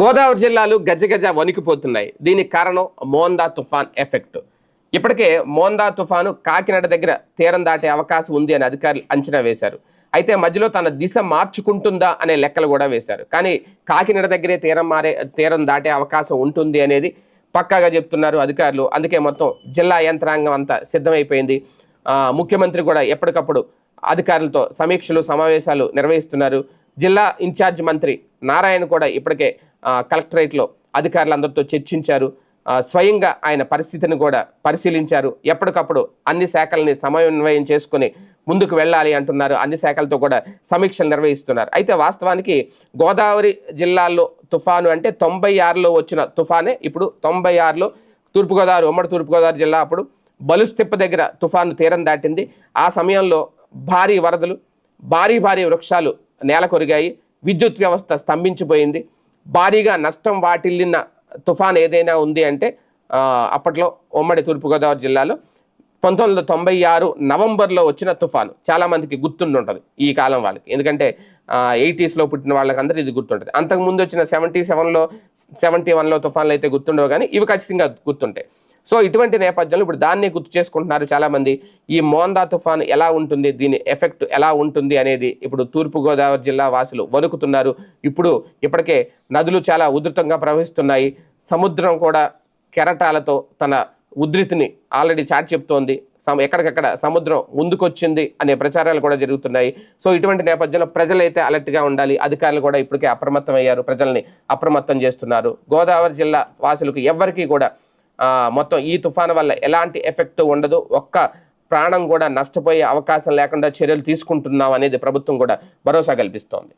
గోదావరి జిల్లాలు గజగజ వణికిపోతున్నాయి. దీనికి కారణం మోందా తుఫాన్ ఎఫెక్ట్. ఇప్పటికే మోందా తుఫాను కాకినాడ దగ్గర తీరం దాటే అవకాశం ఉంది అని అధికారులు అంచనా వేశారు. అయితే మధ్యలో తన దిశ మార్చుకుంటుందా అనే లెక్కలు కూడా వేశారు. కానీ కాకినాడ దగ్గరే తీరం మారే తీరం దాటే అవకాశం ఉంటుంది అనేది పక్కాగా చెప్తున్నారు అధికారులు. అందుకే మొత్తం జిల్లా యంత్రాంగం అంతా సిద్ధమైపోయింది. ముఖ్యమంత్రి కూడా ఎప్పటికప్పుడు అధికారులతో సమీక్షలు సమావేశాలు నిర్వహిస్తున్నారు. జిల్లా ఇన్ఛార్జ్ మంత్రి నారాయణ కూడా ఇప్పటికే కలెక్టరేట్లో అధికారులందరితో చర్చించారు. స్వయంగా ఆయన పరిస్థితిని కూడా పరిశీలించారు. ఎప్పటికప్పుడు అన్ని శాఖల్ని సమన్వయం చేసుకుని ముందుకు వెళ్ళాలి అంటున్నారు. అన్ని శాఖలతో కూడా సమీక్షలు నిర్వహిస్తున్నారు. అయితే వాస్తవానికి గోదావరి జిల్లాల్లో తుఫాను అంటే తొంభై ఆరులో వచ్చిన తుఫానే ఇప్పుడు తొంభై ఆరులో తూర్పుగోదావరి ఉమ్మడి తూర్పుగోదావరి జిల్లా అప్పుడు బలుస్తిప్ప దగ్గర తుఫాను తీరం దాటింది. ఆ సమయంలో భారీ వరదలు భారీ భారీ వృక్షాలు నేల కొరిగాయి విద్యుత్ వ్యవస్థ స్తంభించిపోయింది. భారీగా నష్టం వాటిల్లిన తుఫాన్ ఏదైనా ఉంది అంటే అప్పట్లో ఉమ్మడి తూర్పుగోదావరి జిల్లాలో పంతొమ్మిది వందల తొంభై ఆరు నవంబర్లో వచ్చిన తుఫాను. చాలామందికి గుర్తుండుంటుంది ఈ కాలం వాళ్ళకి. ఎందుకంటే ఎయిటీస్లో పుట్టిన వాళ్ళకందరూ ఇది గుర్తుంటుంది. అంతకుముందు వచ్చిన సెవెంటీ సెవెన్లో సెవెంటీ వన్లో తుఫాన్లు అయితే గుర్తుండవు కానీ ఇవి ఖచ్చితంగా గుర్తుంటాయి. సో ఇటువంటి నేపథ్యంలో ఇప్పుడు దాన్ని గుర్తు చేసుకుంటున్నారు చాలామంది. ఈ మోందా తుఫాన్ ఎలా ఉంటుంది? దీని ఎఫెక్ట్ ఎలా ఉంటుంది? అనేది ఇప్పుడు తూర్పుగోదావరి జిల్లా వాసులు వణుకుతున్నారు. ఇప్పుడు ఇప్పటికే నదులు చాలా ఉధృతంగా ప్రవహిస్తున్నాయి. సముద్రం కూడా కెరటాలతో తన ఉధృతిని ఆల్రెడీ చాటి చెప్తోంది. సమ ఎక్కడికక్కడ సముద్రం ముందుకొచ్చింది అనే ప్రచారాలు కూడా జరుగుతున్నాయి. సో ఇటువంటి నేపథ్యంలో ప్రజలైతే అలర్ట్గా ఉండాలి. అధికారులు కూడా ఇప్పటికే అప్రమత్తం అయ్యారు ప్రజల్ని అప్రమత్తం చేస్తున్నారు. గోదావరి జిల్లా వాసులకు ఎవ్వరికీ కూడా మొత్తం ఈ తుఫాను వల్ల ఎలాంటి ఎఫెక్ట్ ఉండదు. ఒక్క ప్రాణం కూడా నష్టపోయే అవకాశం లేకుండా చర్యలు తీసుకుంటున్నాం అనేది ప్రభుత్వం కూడా భరోసా కల్పిస్తోంది.